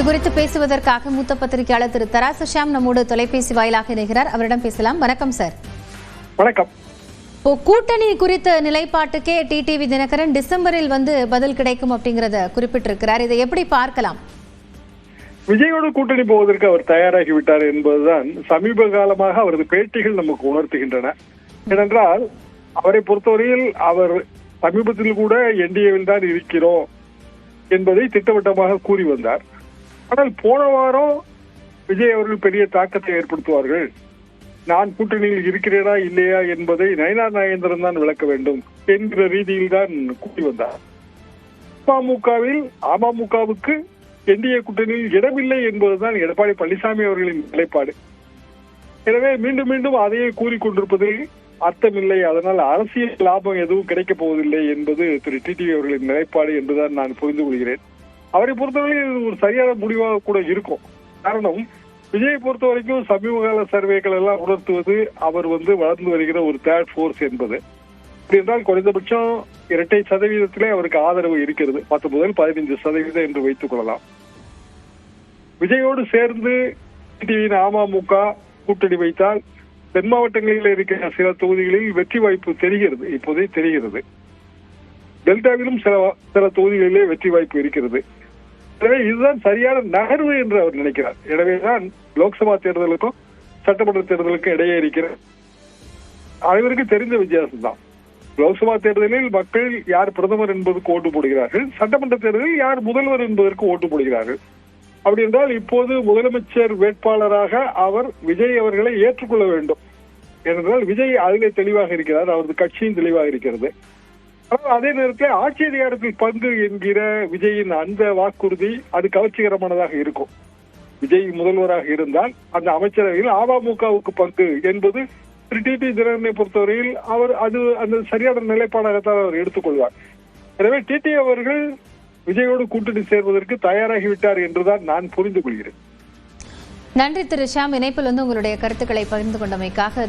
இது குறித்து பேசுவதற்காக மூத்த பத்திரிகையாளர் திரு தராசு ஷியாம் நம்மோடு தொலைபேசி வாயிலாக இணைகிறார். அவரிடம் பேசலாம். வணக்கம் சார். வணக்கம். இப்போ கூட்டணி குறித்த நிலைப்பாட்டுக்கே டிடிவி தினகரன் டிசம்பரில் வந்து பதில் கிடைக்கும் அப்படிங்கறத குறிப்பிட்டிருக்கிறார். இதை எப்படி பார்க்கலாம்? விஜயோடு கூட்டணி போவதற்கு அவர் தயாராகி விட்டார் என்பதுதான் சமீப காலமாக அவரது பேட்டிகள் நமக்கு உணர்த்துகின்றன. ஏனென்றால் அவரை பொறுத்தவரையில் அவர் சமீபத்தில் கூட என்டிஏவில் தான் இருக்கிறோம் என்பதை திட்டவட்டமாக கூறி வந்தார். ஆனால் போன வாரம் விஜய் அவர்கள் பெரிய தாக்கத்தை ஏற்படுத்துவார்கள். நான் கூட்டணியில் இருக்கிறேனா இல்லையா என்பதை நயனா நாகேந்திரன் தான் விளக்க வேண்டும் என்கிற ரீதியில் தான் கூட்டி வந்தார். அமமுகவில் அமமுகவுக்கு என்டிஏ கூட்டணியில் இடமில்லை என்பதுதான் எடப்பாடி பழனிசாமி அவர்களின் நிலைப்பாடு. எனவே மீண்டும் மீண்டும் அதையே கூறிக்கொண்டிருப்பதில் அர்த்தமில்லை. அதனால் அரசியல் லாபம் எதுவும் கிடைக்கப் போவதில்லை என்பது திரு டிடிவி அவர்களின் நிலைப்பாடு என்றுதான் நான் புரிந்து கொள்கிறேன். அவரை பொறுத்தவரைக்கும் இது ஒரு சரியான முடிவாக கூட இருக்கும். காரணம் விஜய் பொறுத்த வரைக்கும் சமீபகால சர்வேக்கள் எல்லாம் உணர்த்துவது அவர் வந்து வளர்ந்து வருகிற ஒரு தேர்ட் ஃபோர்ஸ் என்பது. அப்படி என்றால் குறைந்தபட்சம் இரட்டை சதவீதத்திலே அவருக்கு ஆதரவு இருக்கிறது. பத்து முதல் பதினைஞ்சு சதவீதம் என்று வைத்துக் கொள்ளலாம். விஜயோடு சேர்ந்து டிவியின் அமமுக கூட்டணி வைத்தால் தென் மாவட்டங்களில் இருக்கிற சில தொகுதிகளில் வெற்றி வாய்ப்பு தெரிகிறது. இப்போதே தெரிகிறது. டெல்டாவிலும் சில சில தொகுதிகளிலே வெற்றி வாய்ப்பு இருக்கிறது. எனவே இதுதான் சரியான நகர்வு என்று அவர் நினைக்கிறார். எனவேதான் லோக்சபா தேர்தலுக்கும் சட்டமன்ற தேர்தலுக்கும் இடையே இருக்கிற அனைவருக்கும் தெரிந்த வித்தியாசம் தான் லோக்சபா தேர்தலில் மக்கள் யார் பிரதமர் என்பதற்கு ஓட்டு போடுகிறார்கள் சட்டமன்ற தேர்தலில் யார் முதல்வர் என்பதற்கு ஓட்டு போடுகிறார்கள். அப்படி என்றால் இப்போது முதலமைச்சர் வேட்பாளராக அவர் விஜய் அவர்களை ஏற்றுக்கொள்ள வேண்டும். ஏனென்றால் விஜய் அதிலே தெளிவாக இருக்கிறார் அவரது கட்சியும் தெளிவாக இருக்கிறது. அதே நேரத்தில் ஆட்சி அதிகாரத்தில் பங்கு என்கிற விஜயின் அந்த வாக்குறுதி அது கவர்ச்சிகரமானதாக இருக்கும். விஜய் முதல்வராக இருந்தால் அந்த அமைச்சரவையில் அமமுகவுக்கு பங்கு என்பது திரு. டி. டி. தினகரனை பொறுத்தவரையில் அவர் அது அந்த சரியான நிலைப்பாடாகத்தான் அவர் எடுத்துக்கொள்வார். எனவே டிடி அவர்கள் விஜயோடு கூட்டணி சேர்வதற்கு தயாராகிவிட்டார் என்றுதான் நான் புரிந்து கொள்கிறேன். நன்றி திரு. ஷாம். இணைப்பில் வந்து உங்களுடைய கருத்துக்களை பகிர்ந்து கொண்டமைக்காக